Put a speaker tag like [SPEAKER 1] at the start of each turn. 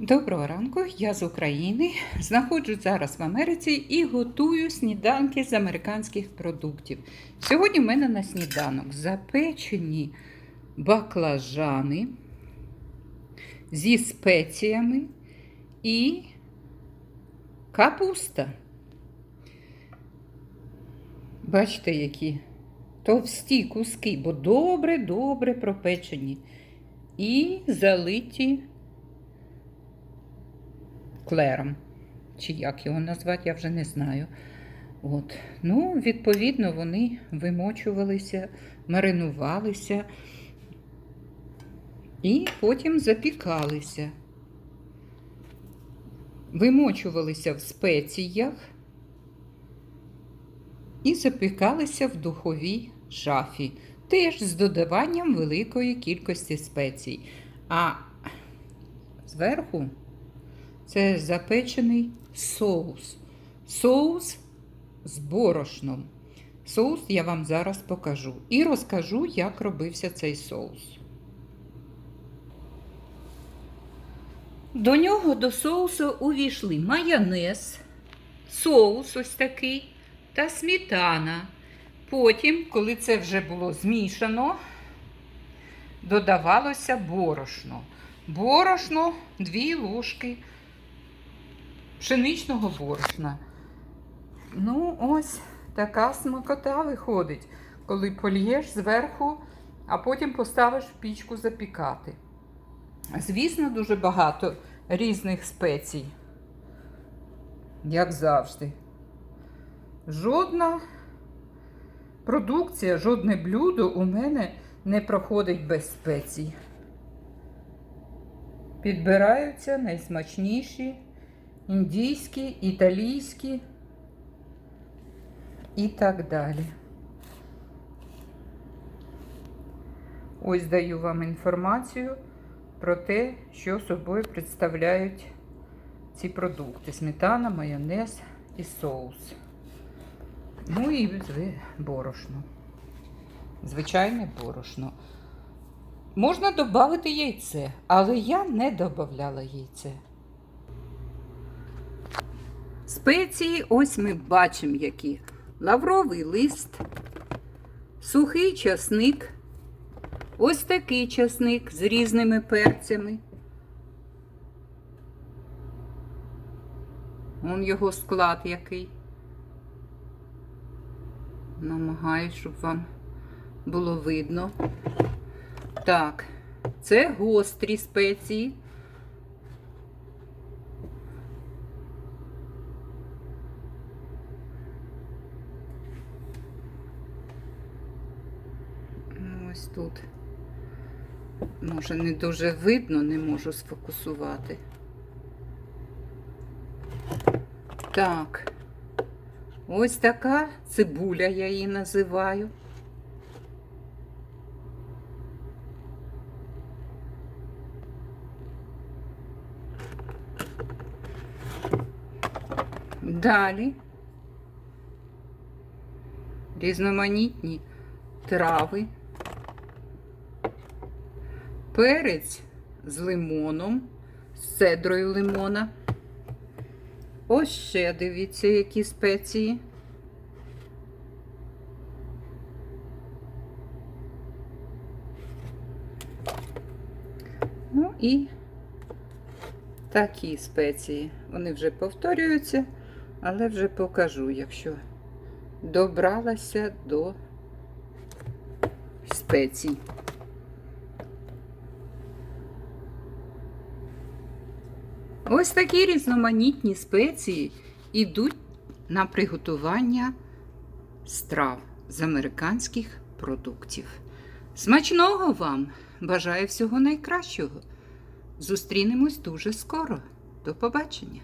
[SPEAKER 1] Доброго ранку, я з України. Знаходжусь зараз в Америці і готую сніданки з американських продуктів. Сьогодні в мене на сніданок запечені баклажани зі спеціями і капуста. Бачите, які товсті куски, бо добре-добре пропечені і залиті клером. Чи як його назвати, я вже не знаю. От. Ну, відповідно, вони вимочувалися, маринувалися і потім запікалися. Вимочувалися в спеціях і запікалися в духовій шафі, теж з додаванням великої кількості спецій. А зверху це запечений соус. Соус з борошном. Соус я вам зараз покажу. І розкажу, як робився цей соус. До нього до соусу увійшли майонез, соус ось такий та сметана. Потім, коли це вже було змішано, додавалося борошно. Борошно 2 ложки пшеничного борошна. Ну, ось така смакота виходить, коли польєш зверху, а потім поставиш в пічку запікати. Звісно, дуже багато різних спецій, як завжди. Жодна продукція, жодне блюдо у мене не проходить без спецій. Підбираються найсмачніші індійські, італійські і так далі. Ось даю вам інформацію про те, що собою представляють ці продукти: сметана, майонез і соус. Ну і борошно. Звичайне борошно. Можна додати яйце, але я не додавала яйце. Спеції ось ми бачимо які. Лавровий лист, сухий часник, ось такий часник з різними перцями. Он його склад який. Намагаюсь, щоб вам було видно. Так, це гострі спеції. Ну, Ось тут. Може, не дуже видно, не можу сфокусувати. Так. Ось така цибуля, я її називаю. Далі різноманітні трави, перець з лимоном, з цедрою лимона. Ось ще дивіться, які спеції. Ну і такі спеції. Вони вже повторюються, але вже покажу, якщо добралася до спецій. Ось такі різноманітні спеції йдуть на приготування страв з американських продуктів. Смачного вам! Бажаю всього найкращого! Зустрінемось дуже скоро. До побачення!